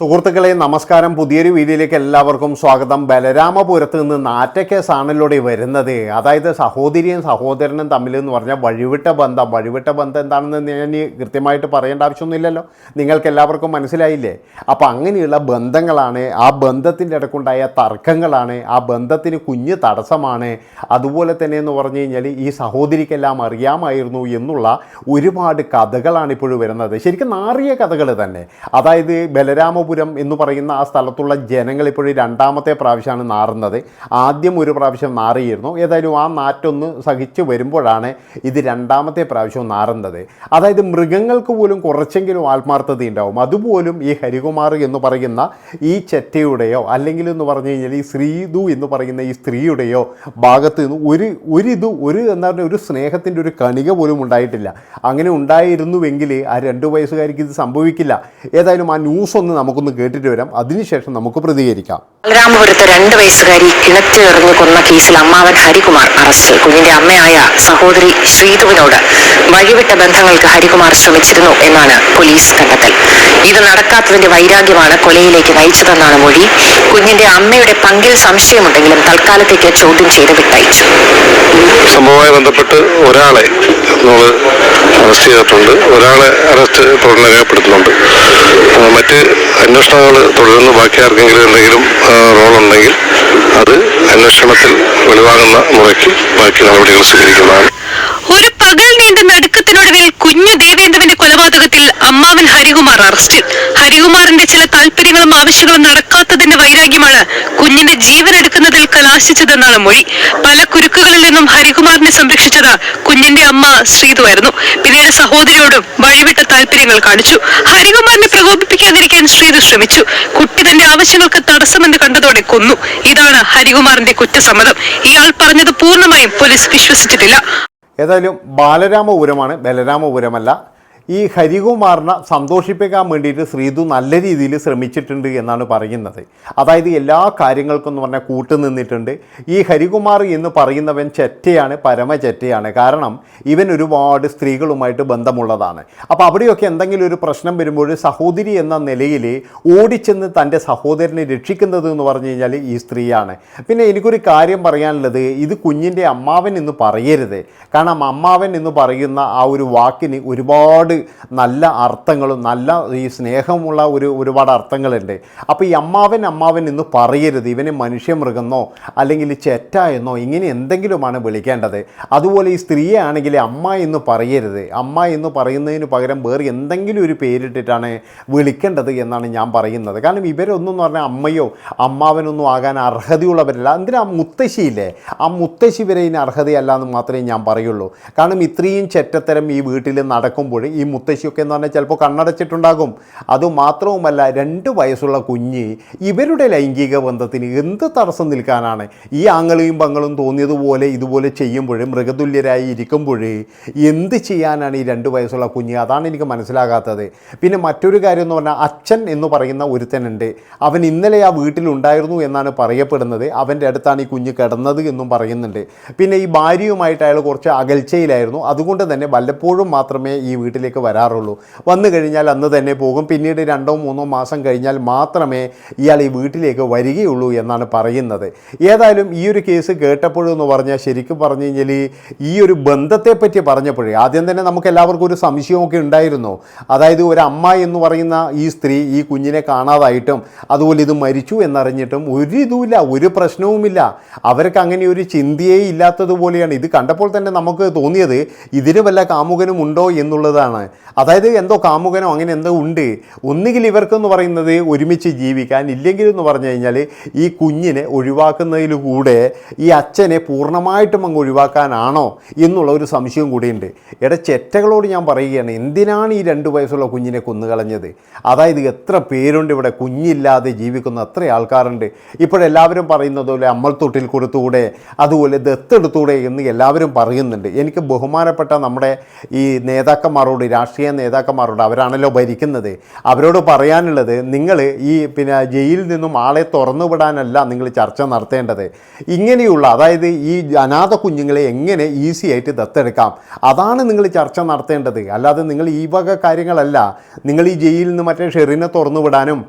സുഹൃത്തുക്കളെ നമസ്കാരം. പുതിയൊരു വീഡിയോയിലേക്ക് എല്ലാവർക്കും സ്വാഗതം. ബലരാമപുരത്ത് നിന്ന് നാറ്റക്കേസാണല്ലോ ഈ വരുന്നത് അതായത് സഹോദരിയും സഹോദരനും തമ്മിൽ എന്ന് പറഞ്ഞാൽ വഴിവിട്ട ബന്ധം. വഴിവിട്ട ബന്ധം എന്താണെന്ന് ഞാൻ കൃത്യമായിട്ട് പറയേണ്ട ആവശ്യമൊന്നുമില്ലല്ലോ. നിങ്ങൾക്ക് എല്ലാവർക്കും മനസ്സിലായില്ലേ? അപ്പോൾ അങ്ങനെയുള്ള ബന്ധങ്ങളാണ് ആ ബന്ധത്തിന്റെ ഇടക്കുണ്ടായ തർക്കങ്ങളാണ് ആ ബന്ധത്തിന് കുഞ്ഞ് തടസ്സമാണ്. അതുപോലെ തന്നെ എന്ന് പറഞ്ഞു കഴിഞ്ഞാൽ ഈ സഹോദരിക്കെല്ലാം അറിയാമായിരുന്നു എന്നുള്ള ഒരുപാട് കഥകളാണ് ഇപ്പോഴും വരുന്നത്. ശരിക്കും നാറിയ കഥകൾ തന്നെ. അതായത് ബലരാമപുരം എന്ന് പറയുന്ന ആ സ്ഥലത്തുള്ള ജനങ്ങൾ ഇപ്പോഴും രണ്ടാമത്തെ പ്രാവശ്യമാണ് നാറുന്നത്. ആദ്യം ഒരു പ്രാവശ്യം നാറിയിരുന്നു. ഏതായാലും ആ നാറ്റൊന്ന് സഹിച്ച് വരുമ്പോഴാണ് ഇത് രണ്ടാമത്തെ പ്രാവശ്യം നാറുന്നത്. അതായത് മൃഗങ്ങൾക്ക് പോലും കുറച്ചെങ്കിലും ആത്മാർത്ഥത ഉണ്ടാവും. അതുപോലും ഈ ഹരികുമാർ എന്ന് പറയുന്ന ഈ ചെറ്റയുടെയോ അല്ലെങ്കിൽ എന്ന് പറഞ്ഞു കഴിഞ്ഞാൽ ഈ ശ്രീതു എന്ന് പറയുന്ന ഈ സ്ത്രീയുടെയോ ഭാഗത്ത് നിന്ന് ഒരു ഒരിത് ഒരു എന്താ പറയുക ഒരു സ്നേഹത്തിന്റെ ഒരു കണിക പോലും ഉണ്ടായിട്ടില്ല. അങ്ങനെ ഉണ്ടായിരുന്നുവെങ്കിൽ ആ രണ്ട് വയസ്സുകാർക്ക് ഇത് സംഭവിക്കില്ല. ഏതായാലും ആ ന്യൂസ് ഒന്ന് നമുക്കൊന്ന് കേട്ടിട്ട് വരാം. അതിനുശേഷം നമുക്ക് പ്രതികരിക്കാം. ബലരാമപുരത്ത് രണ്ട് വയസ്സുകാരി കിണറ്റ് എറിഞ്ഞ് കൊന്ന കേസിൽ അമ്മാവൻ ഹരികുമാർ അറസ്റ്റിൽ കുഞ്ഞിന്റെ അമ്മയായ സഹോദരി ശ്രീതുവിനോട് വഴിവിട്ട ബന്ധങ്ങൾക്ക് ഹരികുമാർ ശ്രമിച്ചിരുന്നു എന്നാണ് പോലീസ് കണ്ടെത്തൽ. ഇത് നടക്കാത്തതിന്റെ വൈരാഗ്യമാണ് കൊലയിലേക്ക് നയിച്ചതെന്നാണ് മൊഴി. കുഞ്ഞിന്റെ അമ്മയുടെ പങ്കിൽ സംശയമുണ്ടെങ്കിലും തൽക്കാലത്തേക്ക് ചോദ്യം ചെയ്ത് വിട്ടയച്ചു. സംഭവവുമായി ബന്ധപ്പെട്ട് ഒരാളെ നമ്മൾ അറസ്റ്റ് ചെയ്തിട്ടുണ്ട്. ഒരാളെ അറസ്റ്റ് തുടർന്ന് രേഖപ്പെടുത്തുന്നുണ്ട് മറ്റ് അന്വേഷണങ്ങൾ തുടരുന്നു. ബാക്കി ആർക്കെങ്കിലും എന്തെങ്കിലും റോളുണ്ടെങ്കിൽ അത് അന്വേഷണത്തിൽ വെളിവാകുന്ന മുറയ്ക്ക് ബാക്കി നടപടികൾ സ്വീകരിക്കുന്നതാണ്. ഒരു പകൽ നീണ്ട നടുക്കത്തിനൊടുവിൽ കുഞ്ഞു ദേവേന്ദ്രന്റെ കൊലപാതകത്തിൽ അമ്മാവൻ ഹരികുമാർ അറസ്റ്റിൽ. ഹരികുമാറിന്റെ ചില താല്പര്യങ്ങളും ആവശ്യങ്ങളും നടക്കാത്തതിന്റെ വൈരാഗ്യമാണ് കുഞ്ഞിന്റെ ജീവൻ എടുക്കുന്നതിൽ കലാശിച്ചതെന്നാണ് മൊഴി. പല കുരുക്കുകളിൽ നിന്നും ഹരികുമാറിനെ സംരക്ഷിച്ചത് കുഞ്ഞിന്റെ അമ്മ ശ്രീതുവായിരുന്നു പിന്നീട് സഹോദരിയോടും വഴിവിട്ട താല്പര്യങ്ങൾ കാണിച്ചു. ഹരികുമാറിനെ പ്രകോപിപ്പിക്കാതിരിക്കാൻ ശ്രീതു ശ്രമിച്ചു. കുട്ടി തന്റെ ആവശ്യങ്ങൾക്ക് തടസ്സമെന്ന് കണ്ടതോടെ കൊന്നു. ഇതാണ് ഹരികുമാറിന്റെ കുറ്റസമ്മതം. ഇയാൾ പറഞ്ഞത് പൂർണമായും പോലീസ് വിശ്വസിച്ചിട്ടില്ല. ഏതായാലും ബാലരാമപുരമാണ്. ബലരാമപുരമല്ല ഈ ഹരികുമാറിനെ സന്തോഷിപ്പിക്കാൻ വേണ്ടിയിട്ട് ശ്രീതു നല്ല രീതിയിൽ ശ്രമിച്ചിട്ടുണ്ട് എന്നാണ് പറയുന്നത്. അതായത് എല്ലാ കാര്യങ്ങൾക്കും എന്ന് പറഞ്ഞാൽ കൂട്ടു നിന്നിട്ടുണ്ട്. ഈ ഹരികുമാർ എന്ന് പറയുന്നവൻ ചെറ്റയാണ് പരമ ചെറ്റയാണ് കാരണം ഇവൻ ഒരുപാട് സ്ത്രീകളുമായിട്ട് ബന്ധമുള്ളതാണ്. അപ്പോൾ അവിടെയൊക്കെ എന്തെങ്കിലും ഒരു പ്രശ്നം വരുമ്പോൾ സഹോദരി എന്ന നിലയിൽ ഓടിച്ചെന്ന് തന്റെ സഹോദരനെ രക്ഷിക്കുന്നത് എന്ന് പറഞ്ഞു കഴിഞ്ഞാൽ ഈ സ്ത്രീയാണ്. പിന്നെ എനിക്കൊരു കാര്യം പറയാനുള്ളത്. ഇത് കുഞ്ഞിന്റെ അമ്മാവൻ എന്ന് പറയരുത്. കാരണം അമ്മാവൻ എന്ന് പറയുന്ന ആ ഒരു വാക്കിന് ഒരുപാട് നല്ല അർത്ഥങ്ങളും നല്ല ഈ സ്നേഹമുള്ള ഒരു ഒരുപാട് അർത്ഥങ്ങളുണ്ട്. അപ്പോൾ ഈ അമ്മാവൻ അമ്മാവൻ എന്ന് പറയരുത്. ഇവനെ മനുഷ്യമൃഗമെന്നോ അല്ലെങ്കിൽ ചെറ്റ എന്നോ ഇങ്ങനെ എന്തെങ്കിലുമാണ് വിളിക്കേണ്ടത്. അതുപോലെ ഈ സ്ത്രീയെ ആണെങ്കിൽ അമ്മ എന്ന് പറയരുത്. അമ്മ എന്ന് പറയുന്നതിന് പകരം വേറെ എന്തെങ്കിലും ഒരു പേരിട്ടിട്ടാണ് വിളിക്കേണ്ടത് എന്നാണ് ഞാൻ പറയുന്നത്. കാരണം ഇവരൊന്നും എന്ന് പറഞ്ഞാൽ അമ്മയോ അമ്മാവനൊന്നും ആകാൻ അർഹതയുള്ളവരല്ല. എന്തിനാ മുത്തശ്ശിയില്ലേ? ആ മുത്തശ്ശി വരെ ഇതിന് അർഹതയല്ല എന്ന് മാത്രമേ ഞാൻ പറയുള്ളൂ. കാരണം ഇത്രയും ചെറ്റത്തരം ഈ വീട്ടിൽ നടക്കുമ്പോൾ ഈ മുത്തശ്ശിയൊക്കെ എന്ന് പറഞ്ഞാൽ ചിലപ്പോൾ കണ്ണടച്ചിട്ടുണ്ടാകും. അതുമാത്രവുമല്ല രണ്ട് വയസ്സുള്ള കുഞ്ഞ് ഇവരുടെ ലൈംഗിക ബന്ധത്തിന് എന്ത് തടസ്സം നിൽക്കാനാണ്? ഈ ആങ്ങളെയും പങ്ങളും തോന്നിയതുപോലെ ഇതുപോലെ ചെയ്യുമ്പോൾ മൃഗതുല്യരായി ഇരിക്കുമ്പോൾ എന്ത് ചെയ്യാനാണ് ഈ രണ്ട് വയസ്സുള്ള കുഞ്ഞ്? അതാണ് എനിക്ക് മനസ്സിലാകാത്തത്. പിന്നെ മറ്റൊരു കാര്യം എന്ന് പറഞ്ഞാൽ അച്ഛൻ എന്ന് പറയുന്ന ഒരുത്തനുണ്ട്. അവൻ ഇന്നലെ ആ വീട്ടിലുണ്ടായിരുന്നു എന്നാണ് പറയപ്പെടുന്നത്. അവന്റെ അടുത്താണ് ഈ കുഞ്ഞ് കിടന്നത് എന്നും പറയുന്നുണ്ട്. പിന്നെ ഈ ഭാര്യയുമായിട്ട് അയാൾ കുറച്ച് അകൽച്ചയിലായിരുന്നു. അതുകൊണ്ട് തന്നെ വല്ലപ്പോഴും മാത്രമേ ഈ വീട്ടിലേക്ക് വരാറുള്ളൂ. വന്നു കഴിഞ്ഞാൽ അന്ന് തന്നെ പോകും. പിന്നീട് രണ്ടോ മൂന്നോ മാസം കഴിഞ്ഞാൽ മാത്രമേ ഇയാൾ ഈ വീട്ടിലേക്ക് വരികയുള്ളൂ എന്നാണ് പറയുന്നത്. ഏതായാലും ഈ ഒരു കേസ് കേട്ടപ്പോഴെന്ന് പറഞ്ഞാൽ ശരിക്കും പറഞ്ഞു കഴിഞ്ഞാൽ ഈ ഒരു ബന്ധത്തെപ്പറ്റി പറഞ്ഞപ്പോഴേ ആദ്യം തന്നെ നമുക്ക് എല്ലാവർക്കും ഒരു സംശയമൊക്കെ ഉണ്ടായിരുന്നു. അതായത് ഒരു അമ്മ എന്ന് പറയുന്ന ഈ സ്ത്രീ ഈ കുഞ്ഞിനെ കാണാതായിട്ടും അതുപോലെ ഇത് മരിച്ചു എന്നറിഞ്ഞിട്ടും ഒരു ഇതുമില്ല ഒരു പ്രശ്നവുമില്ല. അവർക്ക് അങ്ങനെ ഒരു ചിന്തയേ ഇല്ലാത്തതുപോലെയാണ്. ഇത് കണ്ടപ്പോൾ തന്നെ നമുക്ക് തോന്നിയത് ഇതിന് വല്ല കാമുകനും ഉണ്ടോ എന്നുള്ളതാണ്. അതായത് എന്തോ കാമുകനോ അങ്ങനെ എന്തോ ഉണ്ട്. ഒന്നുകിൽ ഇവർക്കെന്ന് പറയുന്നത് ഒരുമിച്ച് ജീവിക്കാൻ ഇല്ലെങ്കിൽ എന്ന് പറഞ്ഞു കഴിഞ്ഞാൽ ഈ കുഞ്ഞിനെ ഒഴിവാക്കുന്നതിലൂടെ ഈ അച്ഛനെ പൂർണമായിട്ടും അങ്ങ് ഒഴിവാക്കാനാണോ എന്നുള്ള ഒരു സംശയം കൂടിയുണ്ട്. ഇട ചെറ്റകളോട് ഞാൻ പറയുകയാണ് എന്തിനാണ് ഈ രണ്ട് വയസ്സുള്ള കുഞ്ഞിനെ കൊന്നുകളഞ്ഞത്? അതായത് എത്ര പേരുണ്ട് ഇവിടെ കുഞ്ഞില്ലാതെ ജീവിക്കുന്ന എത്ര ആൾക്കാരുണ്ട്. ഇപ്പോഴെല്ലാവരും പറയുന്നത് പോലെ അമ്മൾത്തൊട്ടിൽ കൊടുത്തുകൂടെ അതുപോലെ ദത്തെടുത്തൂടെ എന്ന് എല്ലാവരും പറയുന്നുണ്ട്. എനിക്ക് ബഹുമാനപ്പെട്ട നമ്മുടെ ഈ നേതാക്കന്മാരോട് രാഷ്ട്രീയ നേതാക്കന്മാരുണ്ട്. അവരാണല്ലോ ഭരിക്കുന്നത്. അവരോട് പറയാനുള്ളത് നിങ്ങൾ ഈ പിന്നെ ജയിലിൽ നിന്നും ആളെ തുറന്നുവിടാനല്ല നിങ്ങൾ ചർച്ച നടത്തേണ്ടത്. ഇങ്ങനെയുള്ള അതായത് ഈ അനാഥ കുഞ്ഞുങ്ങളെ എങ്ങനെ ഈസി ആയിട്ട് ദത്തെടുക്കാം? അതാണ് നിങ്ങൾ ചർച്ച നടത്തേണ്ടത്. അല്ലാതെ നിങ്ങൾ ഈ വക കാര്യങ്ങളല്ല. നിങ്ങൾ ഈ ജയിലിൽ നിന്ന് മറ്റേ ഷെറിനെ തുറന്നു വിടാനും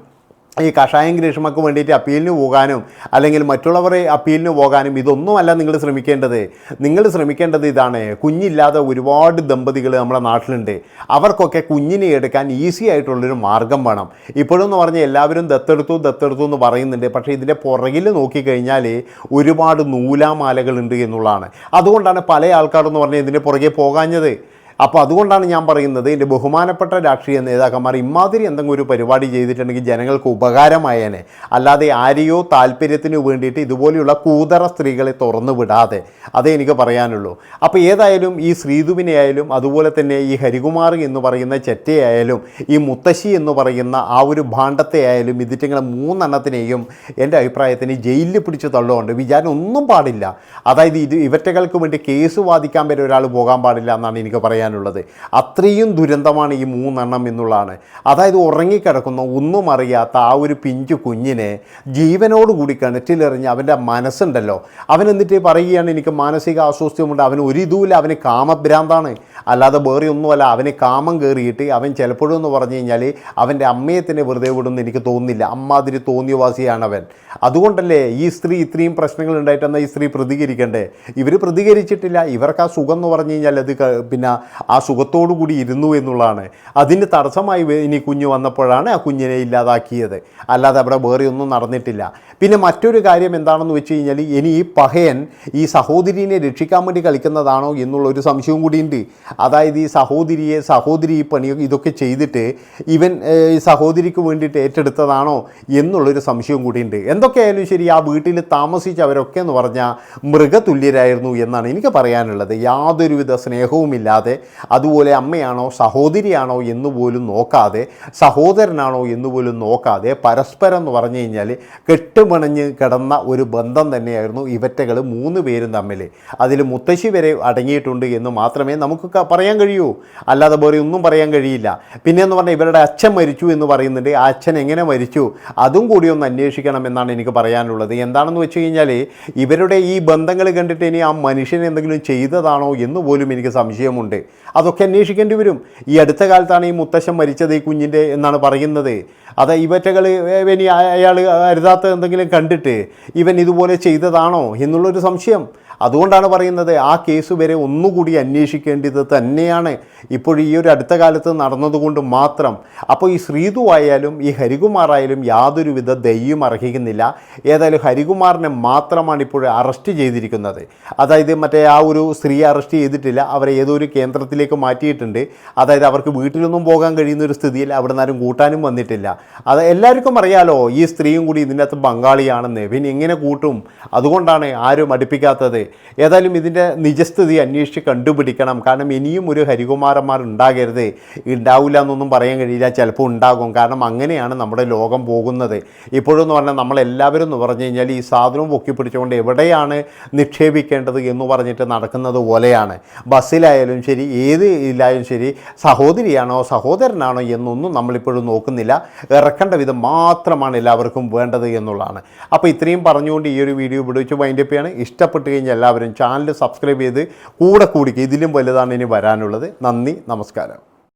ഈ കഷായം ഗ്രീഷ്മക്ക് വേണ്ടിയിട്ട് അപ്പീലിന് പോകാനും അല്ലെങ്കിൽ മറ്റുള്ളവരെ അപ്പീലിന് പോകാനും ഇതൊന്നുമല്ല നിങ്ങൾ ശ്രമിക്കേണ്ടത്. നിങ്ങൾ ശ്രമിക്കേണ്ടത് ഇതാണ്. കുഞ്ഞില്ലാതെ ഒരുപാട് ദമ്പതികൾ നമ്മുടെ നാട്ടിലുണ്ട്. അവർക്കൊക്കെ കുഞ്ഞിനെ എടുക്കാൻ ഈസി ആയിട്ടുള്ളൊരു മാർഗം വേണം. ഇപ്പോഴെന്ന് പറഞ്ഞാൽ എല്ലാവരും ദത്തെടുത്തു ദത്തെടുത്തു എന്ന് പറയുന്നുണ്ട്. പക്ഷേ ഇതിന്റെ പുറകിൽ നോക്കിക്കഴിഞ്ഞാൽ ഒരുപാട് നൂലാമാലകളുണ്ട് എന്നുള്ളതാണ്. അതുകൊണ്ടാണ് പല ആൾക്കാരെന്ന് പറഞ്ഞാൽ ഇതിന്റെ പുറകെ പോകാഞ്ഞത്. അപ്പോൾ അതുകൊണ്ടാണ് ഞാൻ പറയുന്നത് എന്റെ ബഹുമാനപ്പെട്ട രാഷ്ട്രീയ നേതാക്കന്മാർ ഇമാതിരി എന്തെങ്കിലും ഒരു പരിപാടി ചെയ്തിട്ടുണ്ടെങ്കിൽ ജനങ്ങൾക്ക് ഉപകാരമായേനെ. അല്ലാതെ ആരെയോ താല്പര്യത്തിന് വേണ്ടിയിട്ട് ഇതുപോലെയുള്ള കൂതറ സ്ത്രീകളെ തുറന്നു വിടാതെ. അതേ എനിക്ക് പറയാനുള്ളൂ. അപ്പോൾ ഏതായാലും ഈ ശ്രീധുവിനെ ആയാലും അതുപോലെ തന്നെ ഈ ഹരികുമാർ എന്ന് പറയുന്ന ചെറ്റയായാലും ഈ മുത്തശ്ശി എന്ന് പറയുന്ന ആ ഒരു ഭാണ്ഡത്തെ ആയാലും ഇതിറ്റിങ്ങളെ മൂന്നെണ്ണത്തിനെയും എന്റെ അഭിപ്രായത്തിന് ജയിലിൽ പിടിച്ച് തള്ളുകൊണ്ട് വിചാരം ഒന്നും പാടില്ല. അതായത് ഇത് ഇവറ്റകൾക്ക് വേണ്ടി കേസ് വാദിക്കാൻ വരെ ഒരാൾ പോകാൻ പാടില്ല എന്നാണ് എനിക്ക് പറയാനുള്ളത്. അത്രയും ദുരന്തമാണ് ഈ മൂന്നെണ്ണം എന്നുള്ളതാണ്. അതായത് ഉറങ്ങിക്കിടക്കുന്ന ഒന്നും അറിയാത്ത ആ ഒരു പിഞ്ചു കുഞ്ഞിനെ ജീവനോടുകൂടി കിണറ്റിലെറിഞ്ഞ് അവന്റെ മനസ്സുണ്ടല്ലോ. അവൻ എന്നിട്ട് പറയുകയാണ് എനിക്ക് മാനസിക അസ്വസ്ഥ്യമുണ്ട് അവൻ ഒരു ഇതുമില്ല. അവന് കാമഭ്രാന്താണ്. അല്ലാതെ വേറെ ഒന്നുമല്ല അവന് കാമം കയറിയിട്ട് അവൻ ചിലപ്പോഴും എന്ന് പറഞ്ഞു കഴിഞ്ഞാൽ അവന്റെ അമ്മയെ തന്നെ വെറുതെ വിടുമെന്ന് എനിക്ക് തോന്നുന്നില്ല. അമ്മാതിരി തോന്നിയവാസിയാണ് അവൻ അതുകൊണ്ടല്ലേ ഈ സ്ത്രീ ഇത്രയും പ്രശ്നങ്ങൾ ഉണ്ടായിട്ടെന്നാൽ ഈ സ്ത്രീ പ്രതികരിക്കണ്ടേ? ഇവർ പ്രതികരിച്ചിട്ടില്ല. ഇവർക്ക് ആ സുഖം എന്ന് പറഞ്ഞു കഴിഞ്ഞാൽ അത് പിന്നെ ആ സുഖത്തോടു കൂടി ഇരുന്നു എന്നുള്ളതാണ്. അതിന് തടസ്സമായി ഇനി കുഞ്ഞ് വന്നപ്പോഴാണ് ആ കുഞ്ഞിനെ ഇല്ലാതാക്കിയത്. അല്ലാതെ അവിടെ വേറെ ഒന്നും നടന്നിട്ടില്ല. പിന്നെ മറ്റൊരു കാര്യം എന്താണെന്ന് വെച്ച് കഴിഞ്ഞാൽ ഇനി ഈ പഹയൻ ഈ സഹോദരിനെ രക്ഷിക്കാൻ വേണ്ടി കളിക്കുന്നതാണോ എന്നുള്ളൊരു സംശയവും കൂടിയുണ്ട് അതായത് ഈ സഹോദരിയെ സഹോദരി ഈ പണി ഇതൊക്കെ ചെയ്തിട്ട് ഇവൻ ഈ സഹോദരിക്ക് വേണ്ടിയിട്ട് ഏറ്റെടുത്തതാണോ എന്നുള്ളൊരു സംശയം കൂടിയുണ്ട്. എന്തൊക്കെയായാലും ശരി ആ വീട്ടിൽ താമസിച്ചവരൊക്കെ എന്ന് പറഞ്ഞാൽ മൃഗതുല്യരായിരുന്നു എന്നാണ് എനിക്ക് പറയാനുള്ളത്. യാതൊരുവിധ സ്നേഹവുമില്ലാതെ അതുപോലെ അമ്മയാണോ സഹോദരിയാണോ എന്ന് പോലും നോക്കാതെ സഹോദരനാണോ എന്ന് പോലും നോക്കാതെ പരസ്പരം എന്ന് പറഞ്ഞു കഴിഞ്ഞാൽ കെട്ടുമണഞ്ഞ് കിടന്ന ഒരു ബന്ധം തന്നെയായിരുന്നു ഇവറ്റകൾ മൂന്ന് പേരും തമ്മിൽ അതിൽ മുത്തശ്ശി വരെ അടങ്ങിയിട്ടുണ്ട് എന്ന് മാത്രമേ നമുക്ക് ക- പറയാൻ കഴിയൂ. അല്ലാതെ വേറെ ഒന്നും പറയാൻ കഴിയില്ല. പിന്നെ എന്ന് പറഞ്ഞാൽ ഇവരുടെ അച്ഛൻ മരിച്ചു എന്ന് പറയുന്നുണ്ട്. ആ അച്ഛൻ എങ്ങനെ മരിച്ചു? അതും കൂടി ഒന്ന് അന്വേഷിക്കണം എന്നാണ് എനിക്ക് പറയാനുള്ളത്. എന്താണെന്ന് വെച്ച് കഴിഞ്ഞാൽ ഇവരുടെ ഈ ബന്ധങ്ങൾ കണ്ടിട്ട് ഇനി ആ മനുഷ്യൻ എന്തെങ്കിലും ചെയ്തതാണോ എന്ന് പോലും എനിക്ക് സംശയമുണ്ട്. അതൊക്കെ അന്വേഷിക്കേണ്ടി വരും. ഈ അടുത്ത കാലത്താണ് ഈ മുത്തശ്ശൻ മരിച്ചത് ഈ കുഞ്ഞിന്റെ എന്നാണ് പറയുന്നത്. അത് ഇവറ്റകൾ ഇനി അയാൾ അരുതാത്ത എന്തെങ്കിലും കണ്ടിട്ട് ഇവൻ ഇതുപോലെ ചെയ്തതാണോ എന്നുള്ളൊരു സംശയം. അതുകൊണ്ടാണ് പറയുന്നത് ആ കേസ് വരെ ഒന്നുകൂടി അന്വേഷിക്കേണ്ടത് തന്നെയാണ്. ഇപ്പോൾ ഈ ഒരു അടുത്ത കാലത്ത് നടന്നതുകൊണ്ട് മാത്രം. അപ്പോൾ ഈ ശ്രീതു ആയാലും ഈ ഹരികുമാറായാലും യാതൊരുവിധ ദയ്യും അർഹിക്കുന്നില്ല. ഏതായാലും ഹരികുമാറിനെ മാത്രമാണ് ഇപ്പോൾ അറസ്റ്റ് ചെയ്തിരിക്കുന്നത്. അതായത് മറ്റേ ആ ഒരു സ്ത്രീ അറസ്റ്റ് ചെയ്തിട്ടില്ല. അവരെ ഏതോ ഒരു കേന്ദ്രത്തിലേക്ക് മാറ്റിയിട്ടുണ്ട്. അതായത് അവർക്ക് വീട്ടിലൊന്നും പോകാൻ കഴിയുന്ന ഒരു സ്ഥിതിയിൽ അവിടെ നിന്നാരും കൂട്ടാനും വന്നിട്ടില്ല. അത് എല്ലാവർക്കും അറിയാലോ ഈ സ്ത്രീയും കൂടി ഇതിന്റെ അകത്ത് പങ്കാളിയാണെന്ന് പിന്നെ എങ്ങനെ കൂട്ടും? അതുകൊണ്ടാണ് ആരും അടുപ്പിക്കാത്തത്. ഏതായാലും ഇതിന്റെ നിജസ്ഥിതി അന്വേഷിച്ച് കണ്ടുപിടിക്കണം. കാരണം ഇനിയും ഒരു ഹരികുമാരന്മാർ ഉണ്ടാകരുത്. ഉണ്ടാവില്ല എന്നൊന്നും പറയാൻ കഴിയില്ല. ചിലപ്പോൾ ഉണ്ടാകും. കാരണം അങ്ങനെയാണ് നമ്മുടെ ലോകം പോകുന്നത്. ഇപ്പോഴെന്ന് പറഞ്ഞാൽ നമ്മളെല്ലാവരും എന്ന് പറഞ്ഞു കഴിഞ്ഞാൽ ഈ സാധനവും പൊക്കി പിടിച്ചുകൊണ്ട് എവിടെയാണ് നിക്ഷേപിക്കേണ്ടത് എന്ന് പറഞ്ഞിട്ട് നടക്കുന്നത് പോലെയാണ്. ബസ്സിലായാലും ശരി ഏത് ഇതിലായാലും ശരി സഹോദരിയാണോ സഹോദരനാണോ എന്നൊന്നും നമ്മളിപ്പോഴും നോക്കുന്നില്ല. ഇറക്കേണ്ട വിധം മാത്രമാണ് എല്ലാവർക്കും വേണ്ടത് എന്നുള്ളതാണ്. അപ്പോൾ ഇത്രയും പറഞ്ഞുകൊണ്ട് ഈ ഒരു വീഡിയോ ഇവിടെ വെച്ച് വൈൻഡപ്പ് ചെയ്യാണ്. ഇഷ്ടപ്പെട്ട് കഴിഞ്ഞാൽ എല്ലാവരും ചാനൽ സബ്സ്ക്രൈബ് ചെയ്ത് കൂടെ കൂടിക്കുക ഇതിലും വലുതാണ് ഇനി വരാനുള്ളത്. നന്ദി നമസ്കാരം.